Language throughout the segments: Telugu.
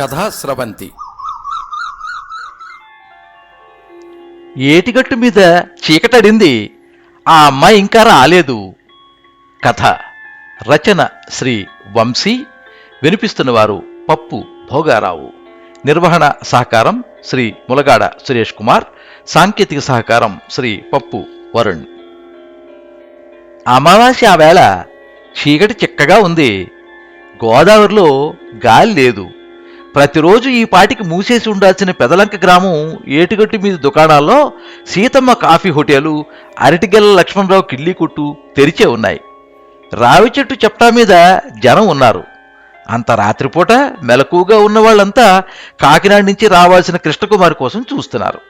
కథా స్రవంతి. ఏటిగట్టు మీద చీకటడింది ఆ అమ్మాయి ఇంకా రాలేదు. కథ రచన శ్రీ వంశీ వినిపిస్తున్నవారు పప్పు భోగారావు. నిర్వహణ సహకారం శ్రీ ములగాడ సురేష్ కుమార్ సాంకేతిక సహకారం శ్రీ పప్పు వరుణ్. అమావాస్య ఆ వేళ చీకటి చిక్కగా ఉంది. గోదావరిలో గాలి లేదు. ప్రతిరోజు ఈ పాటికి మూసేసి ఉండాల్సిన పెదలంక గ్రామం ఏటిగట్టు మీద దుకాణాల్లో సీతమ్మ కాఫీ హోటలు అరటిగెల్ల లక్ష్మణరావు కిళ్ళీ కొట్టు తెరిచే ఉన్నాయి. రావి చెట్టు చెప్టా మీద జనం ఉన్నారు. అంత రాత్రిపూట మెలకుగా ఉన్న వాళ్ళంతా కాకినాడ నుంచి రావాల్సిన కృష్ణకుమారి కోసం చూస్తున్నారు.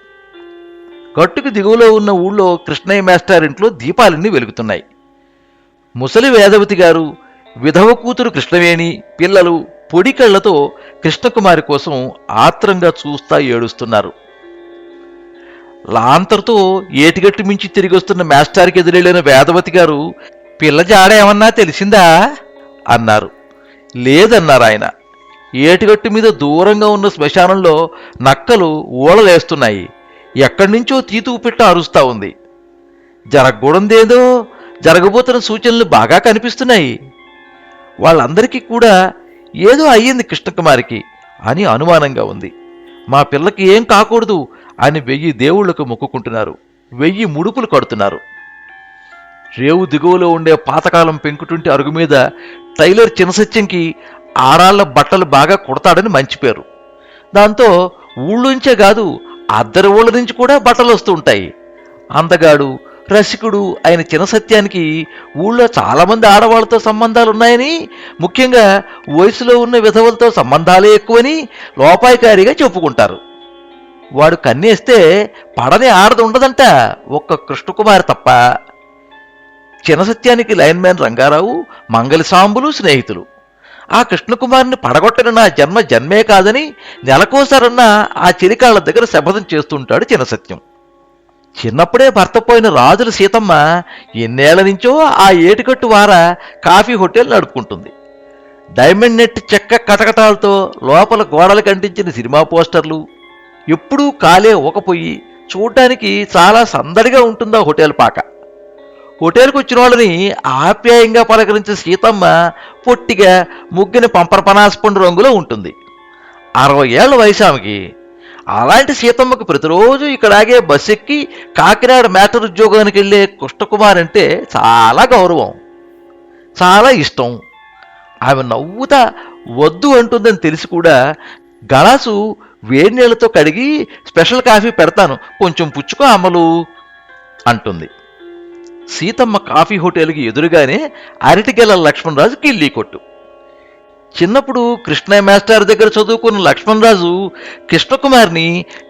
గట్టుకు దిగువలో ఉన్న ఊళ్ళో కృష్ణయ్య మాస్టర్ ఇంట్లో దీపాలన్నీ వెలుగుతున్నాయి. ముసలి వేదవతి గారు విధవ కూతురు కృష్ణవేణి పిల్లలు పొడి కళ్ళతో కృష్ణకుమారి కోసం ఆత్రంగా చూస్తా ఏడుస్తున్నారు. లాంతర్తో ఏటిగట్టు మించి తిరిగి వస్తున్న మాస్టార్కి ఎదురెళ్ళిన వేదవతి గారు పిల్ల జాడ ఏమన్నా తెలిసిందా? అన్నారు. లేదన్నారు ఆయన. ఏటిగట్టు మీద దూరంగా ఉన్న శ్మశానంలో నక్కలు ఊళలేస్తున్నాయి ఎక్కడి నుంచో తీతువు పిట్ట అరుస్తా ఉంది. జరగకూడదేదో జరగబోతున్న సూచనలు బాగా కనిపిస్తున్నాయి. వాళ్ళందరికీ కూడా ఏదో అయ్యింది కృష్ణకుమారికి అని అనుమానంగా ఉంది. మా పిల్లకి ఏం కాకూడదు అని వెయ్యి దేవుళ్ళకు మొక్కుకుంటున్నారు. వెయ్యి ముడుపులు కడుతున్నారు. రేవు దిగువలో ఉండే పాతకాలం పెంకుటుంటి అరుగు మీద టైలర్ చినసత్యంకి ఆరాళ్ళ బట్టలు బాగా కుడతాడని మంచి పేరు దాంతో ఊళ్ళోంచే కాదు అద్దరి ఊళ్ళ నుంచి కూడా బట్టలు వస్తూ ఉంటాయి. అందగాడు రసికుడు అయిన సత్యానికి ఊళ్ళో చాలామంది ఆడవాళ్ళతో సంబంధాలు ఉన్నాయని ముఖ్యంగా వయసులో ఉన్న విధవులతో సంబంధాలే ఎక్కువని లోపాయికారిగా చెప్పుకుంటారు. వాడు కన్నేస్తే పడని ఆడది ఉండదంట ఒక్క కృష్ణకుమారి తప్ప. చినసత్యానికి లైన్ మ్యాన్ రంగారావు మంగళ సాంబులు స్నేహితులు. ఆ కృష్ణకుమారిని పడగొట్టని నా జన్మ జన్మే కాదని నెలకోసారన్నా ఆ చిరికాళ్ళ దగ్గర శపథం చేస్తుంటాడు చిన్నసత్యం. చిన్నప్పుడే భర్త పోయిన రాజుల సీతమ్మ ఎన్నేళ్ళ నుంచో ఆ ఏటికట్టు వార కాఫీ హోటల్ నడుపుకుంటుంది. డైమండ్ నెట్ చెక్క కటకటాలతో లోపల గోడలు కంటించిన సినిమా పోస్టర్లు. ఎప్పుడూ కాలే ఊకపోయి చూడటానికి చాలా సందడిగా ఉంటుంది ఆ హోటల్ పాక. హోటల్కి వచ్చిన వాళ్ళని ఆప్యాయంగా పలకరించే సీతమ్మ పొట్టిగా ముగ్గిన పంపర పనాసపండు రంగులో ఉంటుంది. అరవై ఏళ్ళ వయసు ఆమెకి అలాంటి సీతమ్మకు ప్రతిరోజు ఇక్కడాగే బస్ ఎక్కి కాకినాడ మ్యాటర్ ఉద్యోగానికి వెళ్ళే కృష్ణకుమార్ అంటే చాలా గౌరవం చాలా ఇష్టం. ఆమె నవ్వుతా వద్దు అంటుందని తెలిసి కూడా గళాసు వేడి నీళ్ళతో కడిగి స్పెషల్ కాఫీ పెడతాను కొంచెం పుచ్చుకో అమలు అంటుంది. సీతమ్మ కాఫీ హోటల్కి ఎదురుగానే అరటిగెల లక్ష్మణరాజు కిల్లీ కొట్టు. చిన్నప్పుడు కృష్ణ మాస్టర్ దగ్గర చదువుకున్న లక్ష్మణరాజు కృష్ణకుమార్ని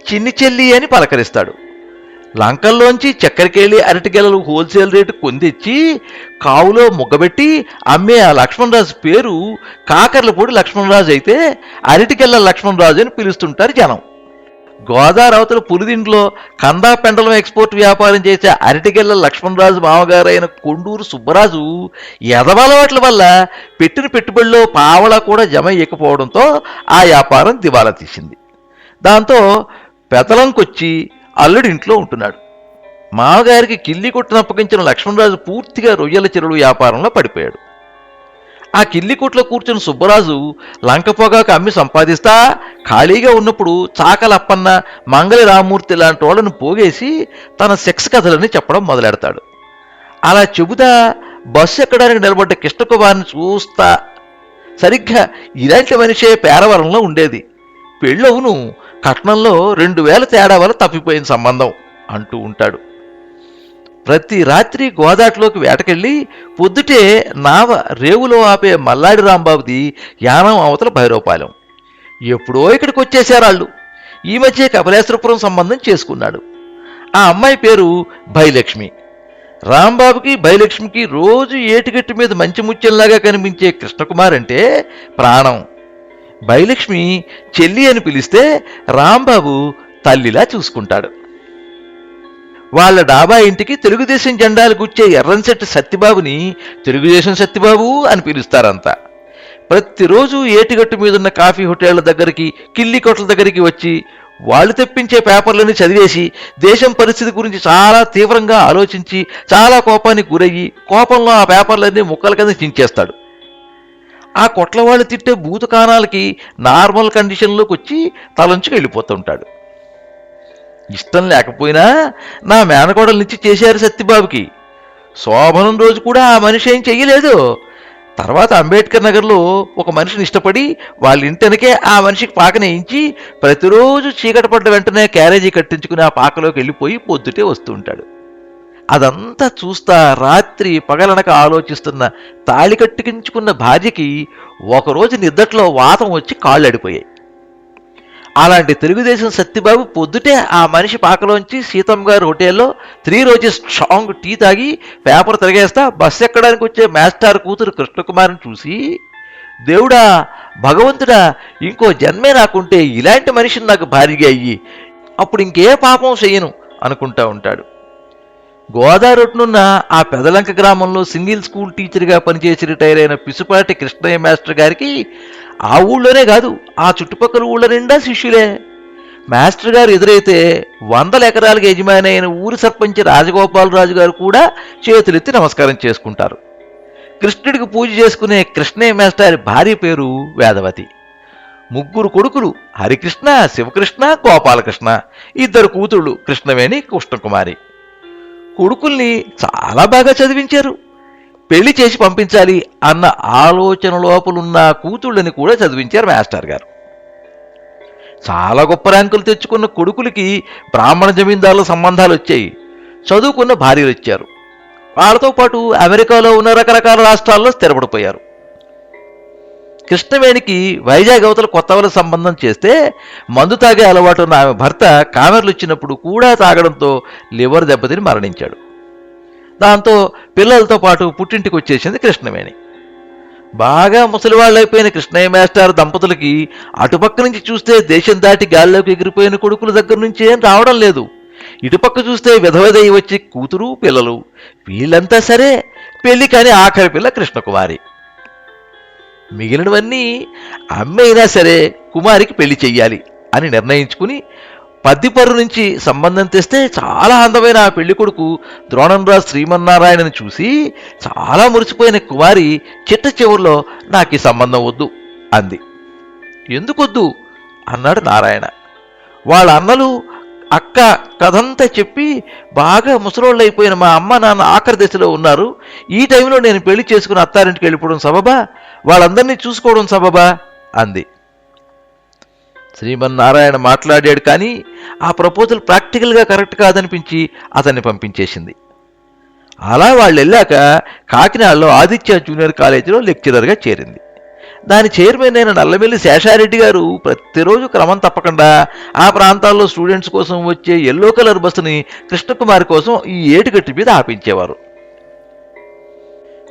చిన్ని చెల్లి అని పలకరిస్తాడు. లంకల్లోంచి చక్కెరకేళి అరటిగెలలు హోల్సేల్ రేటు కొందిచ్చి కావులో ముగ్గబెట్టి అమ్మే ఆ లక్ష్మణరాజు పేరు కాకర్లపూడి లక్ష్మణరాజు అయితే అరటిగెల్ల లక్ష్మణరాజు అని పిలుస్తుంటారు జనం. గోదావరి అవతల పులిదింట్లో కందా పెండలం ఎక్స్పోర్ట్ వ్యాపారం చేసే అరటిగెల్ల లక్ష్మణరాజు మామగారైన కొండూరు సుబ్బరాజు ఎదవలవాట్ల వల్ల పెట్టిన పెట్టుబడిలో పావలా కూడా జమ ఇవ్వకపోవడంతో ఆ వ్యాపారం దివాలా తీసింది. దాంతో పెతలంకొచ్చి అల్లుడింట్లో ఉంటున్నాడు. మామగారికి కిల్లి కొట్టును అప్పగించిన లక్ష్మణరాజు పూర్తిగా రొయ్యల చెరువు వ్యాపారంలో పడిపోయాడు. ఆ కిల్లికోట్లో కూర్చుని కూర్చున్న సుబ్బరాజు లంక పొగాకు అమ్మి సంపాదిస్తా ఖాళీగా ఉన్నప్పుడు చాకలప్పన్న మంగళ రామూర్తి లాంటి వాళ్ళను పోగేసి తన సెక్స్ కథలని చెప్పడం మొదలెడతాడు. అలా చెబుతా బస్సు ఎక్కడానికి నిలబడ్డ కృష్ణకుమార్ని చూస్తా. సరిగ్గా ఇలాంటి మనిషే పేరవరంలో ఉండేది. పెళ్ళవును కట్నంలో రెండు వేల తేడా వల్ల తప్పిపోయిన సంబంధం అంటూ ఉంటాడు. ప్రతి రాత్రి గోదాట్లోకి వేటకెళ్ళి పొద్దుటే నావ రేవులో ఆపే మల్లాడి రాంబాబుది యానం అవతల భైరవపాలెం. ఎప్పుడో ఇక్కడికి వచ్చేసారు వాళ్ళు ఈ మధ్య కపిలేశ్వరపురం సంబంధం చేసుకున్నాడు. ఆ అమ్మాయి పేరు భైలక్ష్మి. రాంబాబుకి భైలక్ష్మికి రోజు ఏటిగట్టు మీద మంచి ముత్యంలాగా కనిపించే కృష్ణకుమార్ అంటే ప్రాణం. భైలక్ష్మి చెల్లి అని పిలిస్తే రాంబాబు తల్లిలా చూసుకుంటాడు. వాళ్ళ డాబా ఇంటికి తెలుగుదేశం జెండాలు గుచ్చే ఎర్రంశెట్టి సత్యబాబుని తెలుగుదేశం సత్యబాబు అని పిలుస్తారంతా ప్రతిరోజు ఏటిగట్టు మీదున్న కాఫీ హోటళ్ళ దగ్గరికి కిల్లి కొట్ల దగ్గరికి వచ్చి వాళ్ళు తెప్పించే పేపర్లని చదివేసి దేశం పరిస్థితి గురించి చాలా తీవ్రంగా ఆలోచించి చాలా కోపానికి గురయ్యి కోపంలో ఆ పేపర్లన్నీ ముక్కల కింద చించేస్తాడు. ఆ కొట్ల వాళ్ళు తిట్టే భూతకాణాలకి నార్మల్ కండిషన్లోకి వచ్చి తలంచుకు వెళ్ళిపోతుంటాడు ఇష్టం లేకపోయినా నా మేనకోడలనిచ్చి చేశారు సత్యబాబుకి. శోభనం రోజు కూడా ఆ మనిషి ఏం చెయ్యలేదు. తర్వాత అంబేద్కర్ నగర్లో ఒక మనిషిని ఇష్టపడి వాళ్ళ ఇంటెనకే ఆ మనిషికి పాకనేయించి ప్రతిరోజు చీకటి పడ్డ వెంటనే క్యారేజీ కట్టించుకుని ఆ పాకలోకి వెళ్ళిపోయి పొద్దుటే వస్తూ ఉంటాడు. అదంతా చూస్తా రాత్రి పగలనక ఆలోచిస్తున్న తాళి కట్టికించుకున్న భార్యకి ఒకరోజు నిద్దట్లో వాతం వచ్చి కాళ్ళు అడిపోయాయి. అలాంటి తెలుగుదేశం సత్యబాబు పొద్దుటే ఆ మనిషి పాకలోంచి సీతమ్మ గారి హోటల్లో త్రీ రోజెస్ స్ట్రాంగ్ టీ తాగి పేపర్ తిరగేస్తా బస్సు ఎక్కడానికి వచ్చే మాస్టర్ కూతురు కృష్ణకుమార్ని చూసి దేవుడా భగవంతుడా ఇంకో జన్మే నాకుంటే ఇలాంటి మనిషిని నాకు భారీగా అయ్యి అప్పుడు ఇంకే పాపం చెయ్యను అనుకుంటా ఉంటాడు. గోదావరినున్న ఆ పెదలంక గ్రామంలో సింగిల్ స్కూల్ టీచర్గా పనిచేసి రిటైర్ అయిన పిసుపాటి కృష్ణయ్య మాస్టర్ గారికి ఆ ఊళ్ళోనే కాదు ఆ చుట్టుపక్కల ఊళ్ళ నిండా శిష్యులే. మాస్టర్ గారు ఎదురైతే వందల ఎకరాలకు యజమాని అయిన ఊరి సర్పంచ్ రాజగోపాలరాజు గారు కూడా చేతులెత్తి నమస్కారం చేసుకుంటారు. కృష్ణుడికి పూజ చేసుకునే కృష్ణయ్య మాస్టర్ భార్య పేరు వేదవతి. ముగ్గురు కొడుకులు హరికృష్ణ శివకృష్ణ గోపాలకృష్ణ. ఇద్దరు కూతుళ్ళు కృష్ణవేణి కృష్ణకుమారి. కొడుకుల్ని చాలా బాగా చదివించారు. పెళ్ళి చేసి పంపించాలి అన్న ఆలోచన లోపలున్న కూతుళ్ళని కూడా చదివించారు మాస్టర్ గారు. చాలా గొప్ప ర్యాంకులు తెచ్చుకున్న కొడుకులకి బ్రాహ్మణ జమీందారుల సంబంధాలు వచ్చాయి. చదువుకున్న భార్యలు వచ్చారు వాళ్ళతో పాటు అమెరికాలో ఉన్న రకరకాల రాష్ట్రాల్లో స్థిరపడిపోయారు. కృష్ణవేణికి వైజాగ్ అవతల కొత్త వాళ్ళ సంబంధం చేస్తే మందు తాగే అలవాటు ఉన్న ఆమె భర్త కామెర్లు ఇచ్చినప్పుడు కూడా తాగడంతో లివర్ దెబ్బతిని మరణించాడు. దాంతో పిల్లలతో పాటు పుట్టింటికి వచ్చేసింది కృష్ణవేణి. బాగా ముసలివాళ్ళైపోయిన కృష్ణయ్య మాస్టర్ దంపతులకి అటుపక్క నుంచి చూస్తే దేశం దాటి గాల్లోకి ఎగిరిపోయిన కొడుకుల దగ్గర నుంచి ఏం రావడం లేదు. ఇటుపక్క చూస్తే విధవదయ్యి వచ్చి కూతురు పిల్లలు. వీళ్ళంతా సరే పెళ్ళి కాని ఆఖరి పిల్ల కృష్ణకుమారి. మిగిలినవన్నీ అమ్మైనా సరే కుమారికి పెళ్ళి చెయ్యాలి అని నిర్ణయించుకుని పద్దిపర్రు నుంచి సంబంధం తెస్తే చాలా అందమైన ఆ పెళ్ళి కొడుకు ద్రోణంరాజు శ్రీమన్నారాయణని చూసి చాలా మురిసిపోయిన కుమారి చిట్ట చివరిలో నాకు ఈ సంబంధం వద్దు అంది. ఎందుకొద్దు? అన్నాడు నారాయణ. వాళ్ళ అన్నలు అక్క కథంతా చెప్పి బాగా ముసలోళ్ళు అయిపోయిన మా అమ్మ నాన్న ఆఖరి దశలో ఉన్నారు. ఈ టైంలో నేను పెళ్ళి చేసుకుని అత్తారింటికి వెళ్ళిపోవడం సబబా? వాళ్ళందరినీ చూసుకోవడం సబబా? అంది. శ్రీమన్నారాయణ మాట్లాడాడు కానీ ఆ ప్రపోజల్ ప్రాక్టికల్గా కరెక్ట్ కాదనిపించి అతన్ని పంపించేసింది. అలా వాళ్ళు వెళ్ళాక కాకినాడలో ఆదిత్య జూనియర్ కాలేజీలో లెక్చరర్గా చేరింది. దాని చైర్మన్ అయిన నల్లమెల్లి శేషారెడ్డి గారు ప్రతిరోజు క్రమం తప్పకుండా ఆ ప్రాంతాల్లో స్టూడెంట్స్ కోసం వచ్చే ఎల్లో కలర్ బస్సుని కృష్ణకుమారి కోసం ఈ ఏటుగట్టి మీద ఆపించేవారు.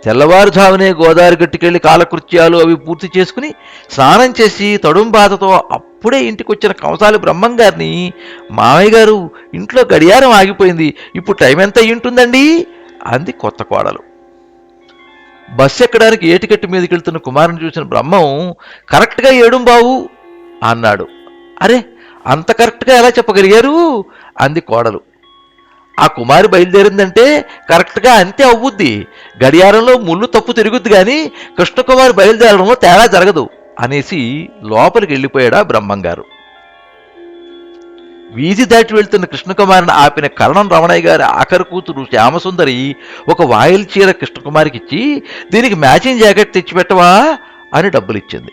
తెల్లవారుజామునే గోదావరి గట్టుకెళ్ళి కాలకృత్యాలు అవి పూర్తి చేసుకుని స్నానం చేసి తడుంబాతతో అప్పుడే ఇంటికొచ్చిన కంసాలి బ్రహ్మం గారిని మామయ్య గారు ఇంట్లో గడియారం ఆగిపోయింది. ఇప్పుడు టైం ఎంత అయి ఉంటుందండి? అంది కొత్త కోడలు. బస్సు ఎక్కడానికి ఏటికట్టు మీదకి వెళ్తున్న కుమారుని చూసిన బ్రహ్మం కరెక్ట్గా ఏడుం బావు అన్నాడు. అరే అంత కరెక్ట్గా ఎలా చెప్పగలిగారు? అంది కోడలు. ఆ కుమారి బయలుదేరిందంటే కరెక్ట్గా అంతే అవ్వుద్ది గడియారంలో ముళ్ళు తప్పు తిరుగుద్ది కానీ కృష్ణకుమారి బయలుదేరడంలో తేడా జరగదు అనేసి లోపలికి వెళ్ళిపోయాడా బ్రహ్మంగారు. వీధి దాటి వెళ్తున్న కృష్ణకుమారిని ఆపిన కరణం రమణయ్య గారి ఆఖరి కూతురు శ్యామసుందరి ఒక వాయిల్ చీర కృష్ణకుమారికి ఇచ్చి దీనికి మ్యాచింగ్ జాకెట్ తెచ్చిపెట్టవా? అని డబ్బులిచ్చింది.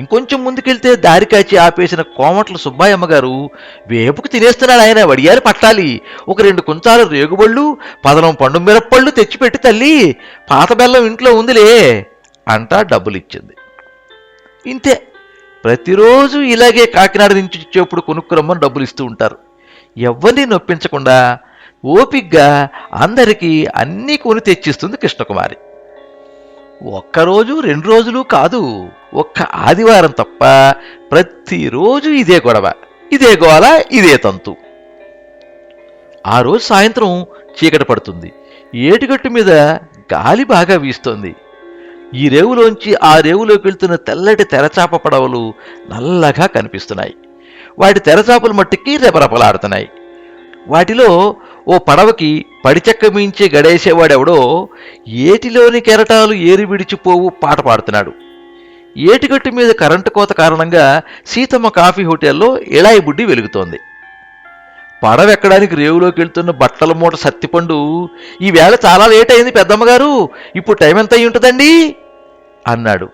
ఇంకొంచెం ముందుకెళ్తే దారి కాచి ఆపేసిన కోమట్ల సుబ్బాయమ్మ గారు వేపుకు తినేస్తున్నాడు ఆయన వడియాలి పట్టాలి. ఒక రెండు కుంచాలు రేగుబళ్ళు పదనం పండు మిరప్పళ్ళు తెచ్చిపెట్టి తల్లి పాత బెల్లం ఇంట్లో ఉందిలే అంటా డబ్బులు ఇచ్చింది ఇంతే. ప్రతిరోజు ఇలాగే కాకినాడ నుంచి ఇచ్చేప్పుడు కొనుక్కురమ్మని డబ్బులు ఇస్తూ ఉంటారు. ఎవరిని నొప్పించకుండా ఓపిగ్గా అందరికీ అన్నీ కొని తెచ్చిస్తుంది కృష్ణకుమారి. ఒక్కరోజు రెండు రోజులు కాదు ఒక్క ఆదివారం తప్ప ప్రతిరోజు ఇదే గొడవ ఇదే గోల ఇదే తంతు. ఆ రోజు సాయంత్రం చీకటి పడుతుంది. ఏటిగట్టు మీద గాలి బాగా వీస్తోంది. ఈ రేవులోంచి ఆ రేవులోకి వెళ్తున్న తెల్లటి తెరచాప పడవలు నల్లగా కనిపిస్తున్నాయి. వాటి తెరచాపలు మట్టికి రెపరెపలాడుతున్నాయి. వాటిలో ఓ పడవకి పడిచెక్క మించి గడేసేవాడెవడో ఏటిలోని కెరటాలు ఏరి విడిచిపోవు పాట పాడుతున్నాడు. ఏటిగట్టు మీద కరెంటు కోత కారణంగా సీతమ్మ కాఫీ హోటల్లో ఇళాయి బుడ్డి వెలుగుతోంది. పడవెక్కడానికి రేవులోకి వెళ్తున్న బట్టల మూట సత్తిపండు ఈవేళ చాలా లేట్ అయింది పెద్దమ్మగారు ఇప్పుడు టైం ఎంత అయి ఉంటుందండి? అన్నాడు.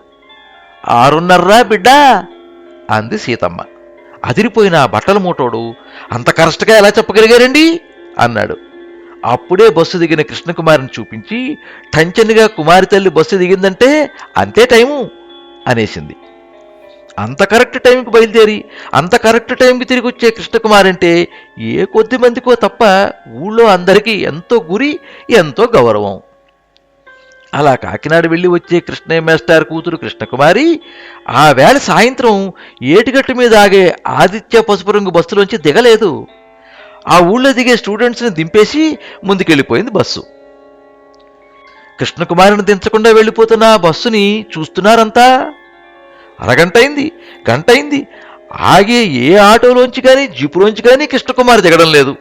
ఆరున్నర్రా బిడ్డా అంది సీతమ్మ. అదిరిపోయిన ఆ బట్టల మూటోడు అంత కరెక్ట్గా ఎలా చెప్పగలిగారండి? అన్నాడు. అప్పుడే బస్సు దిగిన కృష్ణకుమారిని చూపించి టంచన్గా కుమారి తల్లి బస్సు దిగిందంటే అంతే టైము అనేసింది. అంత కరెక్ట్ టైంకి బయలుదేరి అంత కరెక్ట్ టైంకి తిరిగి వచ్చే కృష్ణకుమార్ అంటే ఏ కొద్ది మందికో తప్ప ఊళ్ళో అందరికీ ఎంతో గురి ఎంతో గౌరవం. అలా కాకినాడ వెళ్ళి వచ్చే కృష్ణయ్య మేస్టార్ కూతురు కృష్ణకుమారి ఆ వేళ సాయంత్రం ఏటిగట్టు మీద ఆగే ఆదిత్య పసుపు రంగు బస్సులోంచి దిగలేదు. ఆ ఊళ్ళో దిగే స్టూడెంట్స్ని దింపేసి ముందుకెళ్ళిపోయింది బస్సు. కృష్ణకుమారిని దించకుండా వెళ్ళిపోతున్న బస్సుని చూస్తున్నారంతా? అరగంటైంది అయింది గంట అయింది ఆగే ఏ ఆటోలోంచి కానీ జీపులోంచి కానీ కృష్ణకుమారి దిగడం లేదు.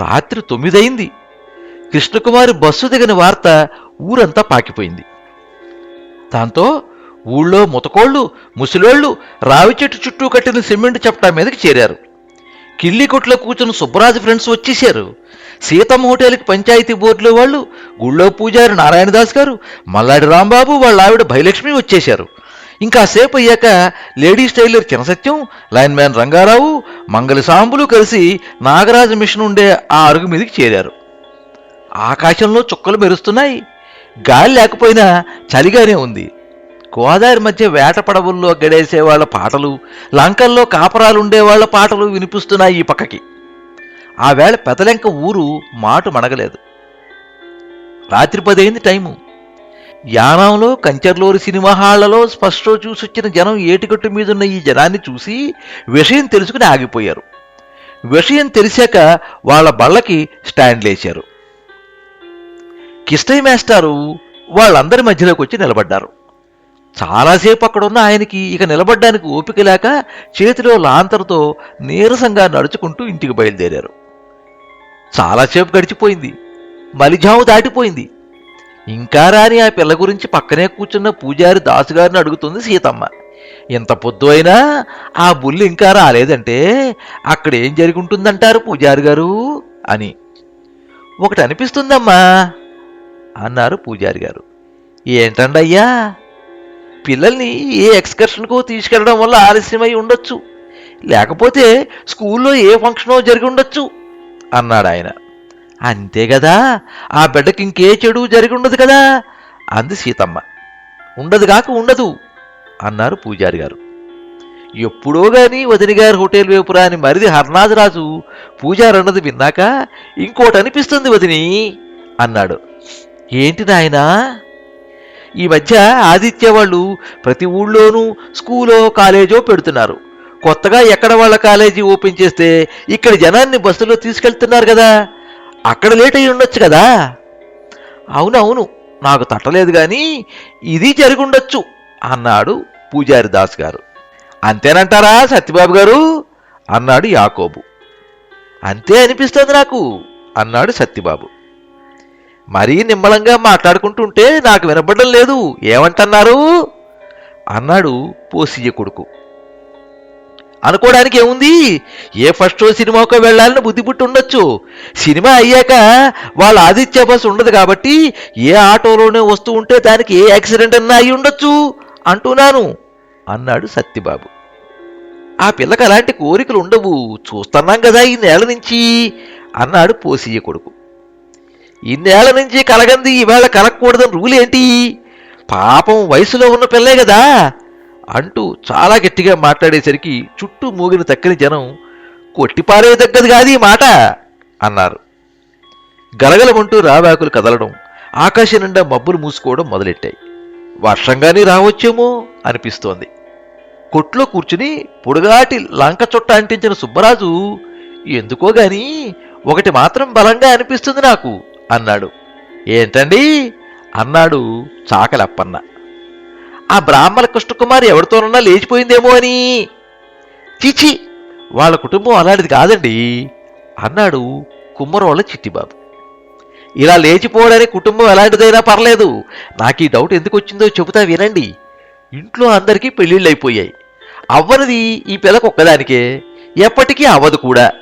రాత్రి తొమ్మిదైంది. కృష్ణకుమారి బస్సు దిగిన వార్త ఊరంతా పాకిపోయింది. దాంతో ఊళ్ళో ముతకోళ్ళు ముసలోళ్ళు రావి చెట్టు చుట్టూ కట్టిన సిమెంట్ చప్టా మీదకి చేరారు. కిల్లి కొట్లో కూర్చున్న సుబ్బరాజు ఫ్రెండ్స్ వచ్చేశారు. సీతమ్మ హోటల్కి పంచాయతీ బోర్డులో వాళ్ళు గుళ్ళో పూజారి నారాయణదాస్ గారు మల్లాడి రాంబాబు వాళ్ళ ఆవిడ భయలక్ష్మి వచ్చేశారు. ఇంకా సేపు అయ్యాక ladies tailor Chinasatyam lineman Rangarao మంగళ సాంబులు కలిసి నాగరాజ మిషన్ ఉండే ఆ అరుగు మీదకి చేరారు. ఆకాశంలో చుక్కలు మెరుస్తున్నాయి. గాలి లేకపోయినా చలిగానే ఉంది. గోదావరి మధ్య వేట పడవల్లో గడేసే వాళ్ళ పాటలు లంకల్లో కాపరాలుండేవాళ్ళ పాటలు వినిపిస్తున్నాయి ఈ పక్కకి. ఆ వేళ పెదలెంక ఊరు మాటు మణగలేదు. రాత్రి పదైంది టైము. యానంలో కంచర్లోరి సినిమా హాళ్ళలో స్పష్టో చూసొచ్చిన జనం ఏటిగట్టు మీదున్న ఈ జనాన్ని చూసి విషయం తెలుసుకుని ఆగిపోయారు. విషయం తెలిసాక వాళ్ళ బళ్ళకి స్టాండ్లేశారు. కిష్టయ్య మేస్టారు వాళ్ళందరి మధ్యలోకి వచ్చి నిలబడ్డారు. చాలాసేపు అక్కడున్న ఆయనకి ఇక నిలబడ్డానికి ఓపిక లేక చేతిలో లాంతరుతో నీరసంగా నడుచుకుంటూ ఇంటికి బయలుదేరారు. చాలాసేపు గడిచిపోయింది. మలిజాము దాటిపోయింది. ఇంకా రాని ఆ పిల్ల గురించి పక్కనే కూర్చున్న పూజారి దాసుగారిని అడుగుతుంది సీతమ్మ. ఇంత పొద్దు అయినా ఆ బుల్లి ఇంకా రాలేదంటే అక్కడ ఏం జరిగి ఉంటుందంటారు పూజారి గారు? అని. ఒకటి అనిపిస్తుందమ్మా. అన్నారు పూజారి గారు. ఏంటండి అయ్యా పిల్లల్ని ఏ ఎక్స్కర్షన్కు తీసుకెళ్ళడం వల్ల ఆలస్యమై ఉండొచ్చు. లేకపోతే స్కూల్లో ఏ ఫంక్షనో జరిగి ఉండొచ్చు అన్నాడు ఆయన. అంతే కదా ఆ బిడ్డకి ఇంకే చెడు జరిగి ఉండదు కదా? అంది సీతమ్మ. ఉండదు కాక ఉండదు అన్నారు పూజారి గారు. ఎప్పుడో గాని వదిన గారి హోటల్ వేపురా అని మరిది హర్నాథరాజు పూజారన్నది విన్నాక ఇంకోటి అనిపిస్తుంది వదిని అన్నాడు. ఏంటి నాయనా? ఈ మధ్య ఆదిత్య వాళ్ళు ప్రతి ఊళ్ళోనూ స్కూలో కాలేజో పెడుతున్నారు. కొత్తగా ఎక్కడ వాళ్ళ కాలేజీ ఓపెన్ చేస్తే ఇక్కడ జనాన్ని బస్సులో తీసుకెళ్తున్నారు కదా. అక్కడ లేట్ అయి ఉండొచ్చు కదా. అవునవును నాకు తట్టలేదు కానీ ఇది జరిగి అన్నాడు పూజారి దాస్ గారు. అంతేనంటారా సత్యబాబు గారు? అన్నాడు యాకోబు. అంతే అనిపిస్తుంది నాకు అన్నాడు సత్యబాబు. మరీ నిమ్మలంగా మాట్లాడుకుంటుంటే నాకు వినబడడం లేదు. ఏమంటన్నారు? అన్నాడు పోసియ్య కొడుకు. అనుకోవడానికి ఏముంది? ఏ ఫస్ట్ షో సినిమాకో వెళ్ళాలని బుద్ధి పుట్టి ఉండొచ్చు సినిమా అయ్యాక వాళ్ళ ఆదిత్య బస్ ఉండదు కాబట్టి ఏ ఆటోలోనే వస్తూ ఉంటే దానికి ఏ యాక్సిడెంట్ అన్నా అయి ఉండొచ్చు అంటున్నాను అన్నాడు సత్యబాబు. ఆ పిల్లకి అలాంటి కోరికలు ఉండవు. చూస్తున్నాం కదా ఈ నేల నుంచి అన్నాడు పోసియ్య కొడుకు. ఇన్నేళ్ళ నుంచి కలగంది ఈవేళ కలగకూడదని రూల్ ఏంటి? పాపం వయసులో ఉన్న పిల్లే కదా. అంటూ చాలా గట్టిగా మాట్లాడేసరికి చుట్టూ మూగిన తక్కని జనం కొట్టిపారే తగ్గది కాదు ఈ మాట అన్నారు. గలగలమంటూ రావాకులు కదలడం ఆకాశం నిండా మబ్బులు మూసుకోవడం మొదలెట్టాయి. వర్షంగానే రావచ్చేమో అనిపిస్తోంది. కొట్లో కూర్చుని పొడుగాటి లంక చుట్ట అంటించిన సుబ్బరాజు ఎందుకో గాని ఒకటి మాత్రం బలంగా అనిపిస్తుంది నాకు. అన్నాడు. ఏంటండి? అన్నాడు చాకలప్పన్న. ఆ బ్రాహ్మణ కృష్ణకుమారి ఎవరితోనన్నా లేచిపోయిందేమో అని. చీచి వాళ్ళ కుటుంబం అలాంటిది కాదండి అన్నాడు కుమ్మరోళ్ళ చిట్టిబాబు. ఇలా లేచిపోవడానికి కుటుంబం ఎలాంటిదైనా పర్లేదు నాకు ఈ డౌట్ ఎందుకు వచ్చిందో చెబుతా వినండి. ఇంట్లో అందరికీ పెళ్ళిళ్ళు అయిపోయాయి అవ్వనిది ఈ పిల్లకు ఒక్కదానికే ఎప్పటికీ అవ్వదు కూడా.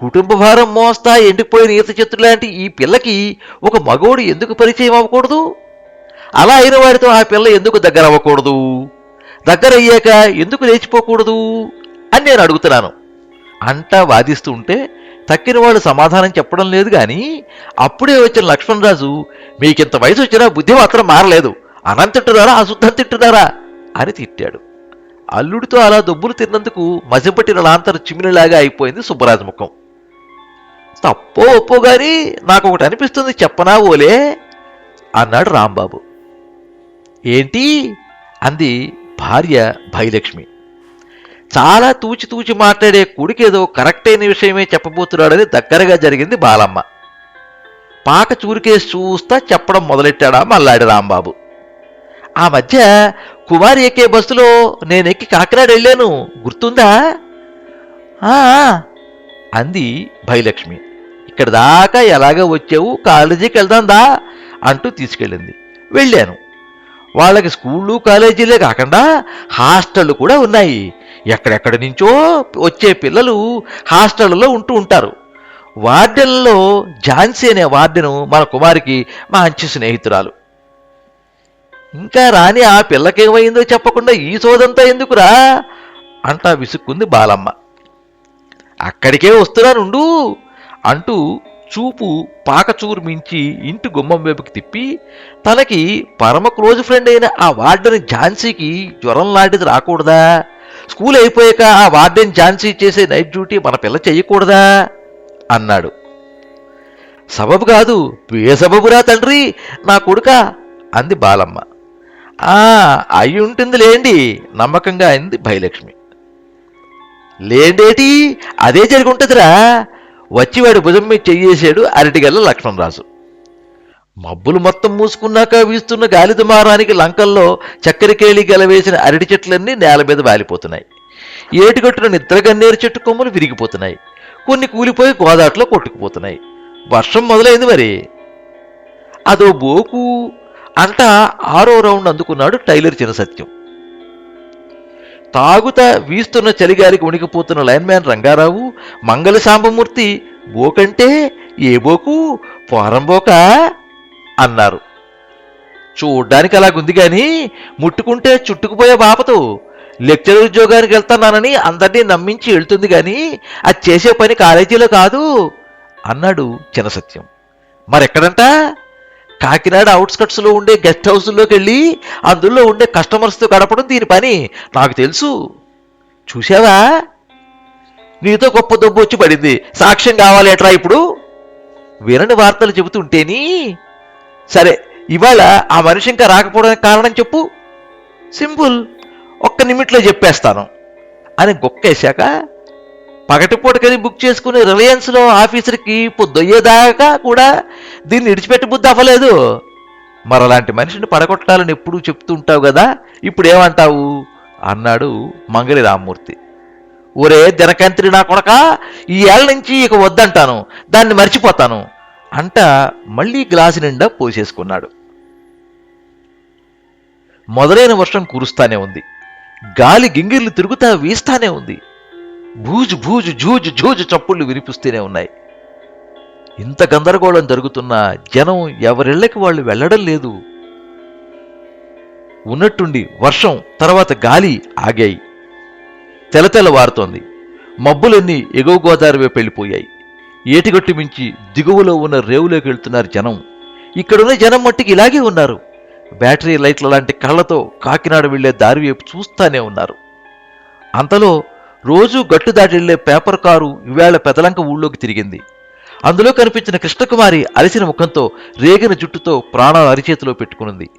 కుటుంబ భారం మోస్తా ఎండిపోయిన ఈత చెట్టు లాంటి ఈ పిల్లకి ఒక మగోడు ఎందుకు పరిచయం అవ్వకూడదు? అలా అయిన వాడితో ఆ పిల్ల ఎందుకు దగ్గర అవ్వకూడదు? దగ్గర అయ్యాక ఎందుకు లేచిపోకూడదు? అని నేను అడుగుతున్నాను. అంటా వాదిస్తూ ఉంటే తక్కిన వాళ్ళు సమాధానం చెప్పడం లేదు కానీ అప్పుడే వచ్చిన లక్ష్మణరాజు మీకింత వయసు వచ్చినా బుద్ధి మాత్రం మారలేదు. అనం తిట్టున్నారా అశుద్ధం తిట్టున్నారా అని తిట్టాడు. అల్లుడితో అలా దొబ్బులు తిన్నందుకు మసిపట్టిన లాంతర చిమినిలాగా అయిపోయింది సుబ్బరాజు ముఖం. తప్పో ఒప్పో గాని నాకు ఒకటి అనిపిస్తుంది చెప్పనా ఓలే? అన్నాడు రాంబాబు. ఏంటి? అంది భార్య భయలక్ష్మి చాలా తూచి తూచి మాట్లాడే కొడుకేదో కరెక్ట్ అయిన విషయమే చెప్పబోతున్నాడని దగ్గరగా జరిగింది బాలమ్మ. పాక చూరికేసి చూస్తా చెప్పడం మొదలెట్టాడా మల్లాడి రాంబాబు. ఆ మధ్య కుమారి ఎక్కే బస్సులో నేను ఎక్కి కాకినాడ వెళ్ళాను గుర్తుందా? ఆ," అంది భయలక్ష్మి ఇక్కడి దాకా ఎలాగ వచ్చావు? కాలేజీకి వెళ్దాం దా అంటూ తీసుకెళ్ళింది. వెళ్ళాను. వాళ్ళకి స్కూళ్ళు కాలేజీలే కాకుండా హాస్టళ్ళు కూడా ఉన్నాయి. ఎక్కడెక్కడి నుంచో వచ్చే పిల్లలు హాస్టళ్ళలో ఉంటూ ఉంటారు. వార్డెన్లో ఝాన్సీ అనే వార్డెను మన కుమారికి మంచి స్నేహితురాలు. ఇంకా రాని ఆ పిల్లకేమైందో చెప్పకుండా ఈ సోదంతా ఎందుకురా? అంటా విసుక్కుంది బాలమ్మ. అక్కడికే వస్తున్నానుండు అంటూ చూపు పాకచూరు మించి ఇంటి గుమ్మం వైపుకి తిప్పి తనకి పరమ క్లోజ్ ఫ్రెండ్ అయిన ఆ వార్డెన్ ఝాన్సీకి జ్వరం లాంటిది రాకూడదా? స్కూల్ అయిపోయాక ఆ వార్డెన్ ఝాన్సీ చేసే నైట్ డ్యూటీ మన పిల్ల చేయకూడదా అన్నాడు. సబబు కాదు ఏ సబబురా తండ్రి నా కొడుక అంది బాలమ్మ. ఆ అయి ఉంటుంది లేండి నమ్మకంగా అంది భయలక్ష్మి. లేండేటి అదే జరిగి ఉంటుందిరా వచ్చి వాడి భుజం మీద చెయ్యేశాడు అరటిగల్ల లక్ష్మణరాజు మబ్బులు మొత్తం మూసుకున్నాక వీస్తున్న గాలి దుమారానికి లంకల్లో చక్కెరకేళి గలవేసిన అరటి చెట్లన్నీ నేల మీద వాలిపోతున్నాయి. ఏటుగట్టున నిద్రగన్నేరు చెట్టు కొమ్మలు విరిగిపోతున్నాయి. కొన్ని కూలిపోయి గోదాట్లో కొట్టుకుపోతున్నాయి. వర్షం మొదలైంది మరి. అదో బోకు అంట ఆరో రౌండ్ అందుకున్నాడు టైలర్ చినసత్యం తాగుతా వీస్తున్న చలిగాలికి ఉణికిపోతున్న లైన్మ్యాన్ రంగారావు మంగళ సాంబమూర్తి బోకంటే ఏ బోకు పోరంబోక అన్నారు. చూడ్డానికి అలాగుంది గాని ముట్టుకుంటే చుట్టుకుపోయే బాపతు. లెక్చరర్ ఉద్యోగానికి వెళ్తున్నానని అందరినీ నమ్మించి వెళ్తుంది గాని అది చేసే పని కాలేజీలో కాదు అన్నాడు చినసత్యం మరెక్కడంట? కాకినాడ అవుట్స్కట్స్లో ఉండే గెస్ట్ హౌస్లోకి వెళ్ళి అందులో ఉండే కస్టమర్స్తో గడపడం దీని పని. నాకు తెలుసు. చూసావా నీతో గొప్ప దొబ్బు వచ్చి పడింది. సాక్ష్యం కావాలి ఎట్రా ఇప్పుడు? వినని వార్తలు చెబుతుంటేని. సరే ఇవాళ ఆ మనిషి ఇంకా రాకపోవడానికి కారణం చెప్పు. సింపుల్. ఒక్క నిమిట్లో చెప్పేస్తాను. అని గొక్కేశాక పగటిపూటకని బుక్ చేసుకుని రిలయన్స్లో ఆఫీసర్కి పొద్దుయ్యేదాకా కూడా దీన్ని విడిచిపెట్టి బుద్ధి అవ్వలేదు. మరలాంటి మనిషిని పడగొట్టాలని ఎప్పుడూ చెప్తుంటావు కదా ఇప్పుడు ఏమంటావు అన్నాడు మంగళి రామ్మూర్తి ఒరే దినకంత్రి నా కొడక ఈ ఏళ్ళ నుంచి ఇక వద్దంటాను దాన్ని మర్చిపోతాను అంట మళ్ళీ గ్లాసు నిండా పోసేసుకున్నాడు. మొదలైన వర్షం కురుస్తానే ఉంది. గాలి గింగిర్లు తిరుగుతా వీస్తానే ఉంది. బూజు బూజు జూజు జూజు చప్పుళ్ళు వినిపిస్తూనే ఉన్నాయి. ఇంత గందరగోళం జరుగుతున్న జనం ఎవరిళ్ళకి వాళ్ళు వెళ్ళడం లేదు. ఉన్నట్టుండి వర్షం తర్వాత గాలి ఆగాయి. తెలతెలవారుతోంది మబ్బులన్నీ ఎగువ గోదావరి వైపు వెళ్ళిపోయాయి. ఏటిగట్టు మించి దిగువలో ఉన్న రేవులోకి వెళ్తున్నారు జనం. ఇక్కడున్న జనం మట్టికి ఇలాగే ఉన్నారు. బ్యాటరీ లైట్ల లాంటి కళ్ళతో కాకినాడ వెళ్ళే దారి వైపు చూస్తానే ఉన్నారు. అంతలో రోజూ గట్టు దాటిల్లే పేపర్ కారు ఇవాళ పెదలంక ఊళ్ళోకి తిరిగింది. అందులో కనిపించిన కృష్ణకుమారి అలసిన ముఖంతో రేగిన జుట్టుతో ప్రాణాలు అరిచేతిలో పెట్టుకునింది.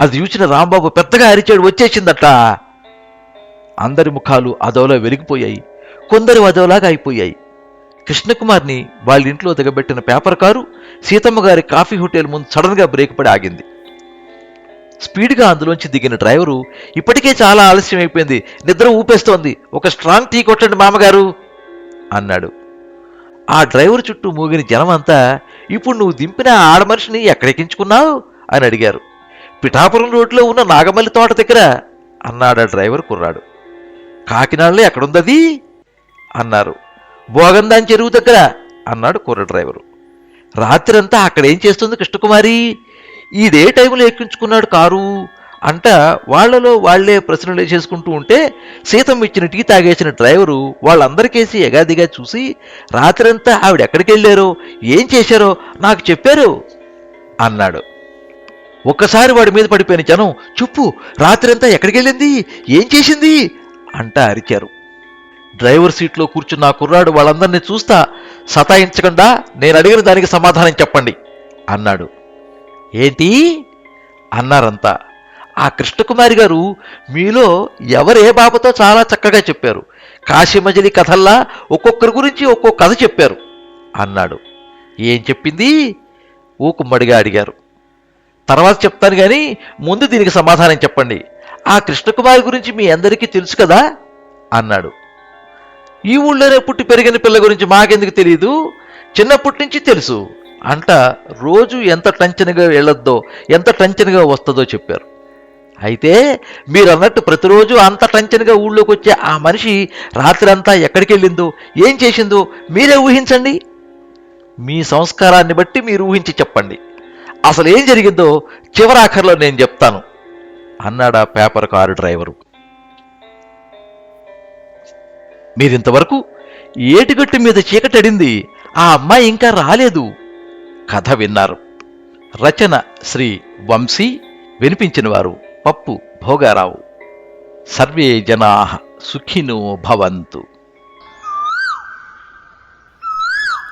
అది చూసిన రాంబాబు పెద్దగా అరిచాడు వచ్చేసిందట. అందరి ముఖాలు అదోలా వెలిగిపోయాయి కొందరు అదోలాగా అయిపోయాయి. కృష్ణకుమార్ని వాళ్ళ ఇంట్లో దిగబెట్టిన పేపర్ కారు సీతమ్మ గారి కాఫీ హోటల్ ముందు సడన్గా బ్రేక్ పడి ఆగింది. స్పీడ్గా అందులోంచి దిగిన డ్రైవరు ఇప్పటికే చాలా ఆలస్యం అయిపోయింది నిద్ర ఊపేస్తోంది ఒక స్ట్రాంగ్ టీ కొట్టండి మామగారు అన్నాడు. ఆ డ్రైవర్ చుట్టూ మూగిన జనమంతా ఇప్పుడు నువ్వు దింపిన ఆడమనిషిని ఎక్కడెక్కించుకున్నావు? అని అడిగారు. పిఠాపురం రోడ్లో ఉన్న నాగమల్లి తోట దగ్గర అన్నాడు ఆ డ్రైవర్ కుర్రాడు. కాకినాడలో ఎక్కడుందది? అన్నారు. భోగందాన్ చెరువు దగ్గర అన్నాడు కుర్ర డ్రైవరు. రాత్రంతా అక్కడ ఏం చేస్తుంది కృష్ణకుమారి? ఇదే టైంలో ఎక్కించుకున్నాడు కారు అంట వాళ్ళలో వాళ్ళే ప్రశ్నలు చేసుకుంటూ ఉంటే సీతం ఇచ్చిన టీ తాగేసిన డ్రైవరు వాళ్ళందరికేసి ఎగాదిగా చూసి రాత్రంతా ఆవిడ ఎక్కడికి వెళ్ళారో ఏం చేశారో నాకు చెప్పారు అన్నాడు. ఒక్కసారి వాడి మీద పడిపోయిన జనం చెప్పు రాత్రంతా ఎక్కడికి వెళ్ళింది ఏం చేసింది? అంట అరిచారు. డ్రైవర్ సీట్లో కూర్చున్న కుర్రాడు వాళ్ళందరినీ చూస్తా సతాయించకుండా నేను అడిగిన దానికి సమాధానం చెప్పండి అన్నాడు. ఏంటి? అన్నారంతా. ఆ కృష్ణకుమారి గారు మీలో ఎవరే బాబతో చాలా చక్కగా చెప్పారు. కాశీమజలి కథల్లా ఒక్కొక్కరి గురించి ఒక్కో కథ చెప్పారు అన్నాడు. ఏం చెప్పింది? ఊకుమ్మడిగా అడిగారు. తర్వాత చెప్తాను కానీ ముందు దీనికి సమాధానం చెప్పండి. ఆ కృష్ణకుమారి గురించి మీ అందరికీ తెలుసు కదా అన్నాడు. ఈ ఊళ్ళోనే పుట్టి పెరిగిన పిల్ల గురించి మాకెందుకు తెలియదు చిన్నప్పటి నుంచి తెలుసు అంట రోజు ఎంత టంచనగా వెళ్ళొద్దో ఎంత టంచనగా వస్తుందో చెప్పారు. అయితే మీరు అన్నట్టు ప్రతిరోజు అంత టంచనగా ఊళ్ళోకి వచ్చే ఆ మనిషి రాత్రంతా ఎక్కడికి వెళ్ళిందో ఏం చేసిందో మీరే ఊహించండి. మీ సంస్కారాన్ని బట్టి మీరు ఊహించి చెప్పండి. అసలు ఏం జరిగిందో చివరాఖర్లో నేను చెప్తాను అన్నాడా పేపర్ కారు డ్రైవరు. మీరింతవరకు ఏటిగట్టు మీద చీకటడింది ఆ అమ్మాయి ఇంకా రాలేదు. కథ విన్నారు. రచన శ్రీ వంశీ వినిపించిన వారు పప్పు భోగారావు. సర్వే జనా సుఖినో భవంతు.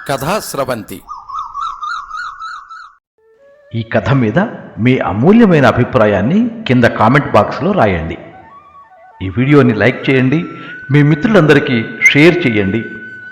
కథా స్రవంతి ఈ కథ మీద మీ అమూల్యమైన అభిప్రాయాన్ని కింద కామెంట్ బాక్స్లో రాయండి. ఈ వీడియోని లైక్ చేయండి మీ మిత్రులందరికీ షేర్ చేయండి.